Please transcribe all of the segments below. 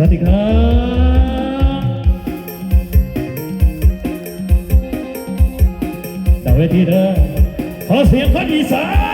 วัสดีครับดาวเวทีเด้อขอเสียงคนอีสาน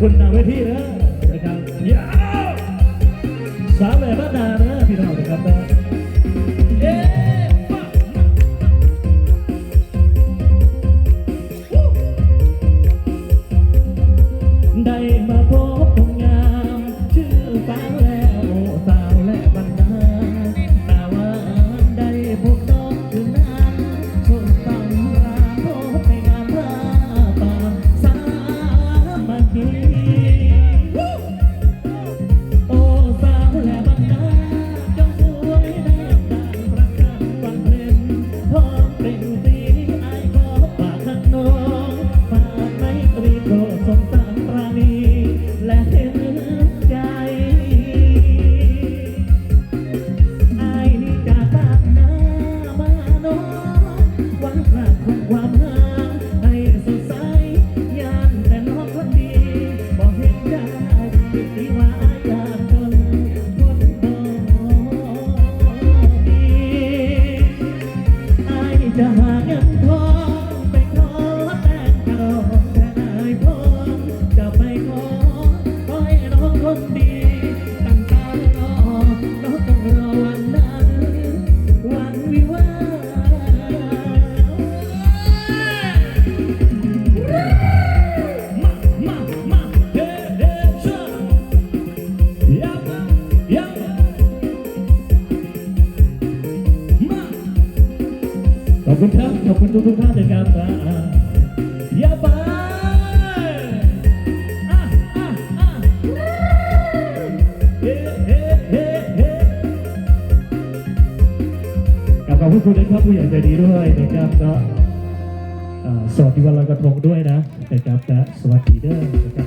คุณนาเวทีนะนะครับยาสามแหล่บ้านนานะพี่น้องนะครับนะเอ๊ได้มา ที่ว่าจะ คุณครับ ขอบคุณทุกทุกท่านเลยครับอย่าไปขอบคุณนะครับผู้ใหญ่ใจดีด้วยนะครับก็สวัสดีวันลอยกระทงด้วยนะนะครับและสวัสดีเด้อ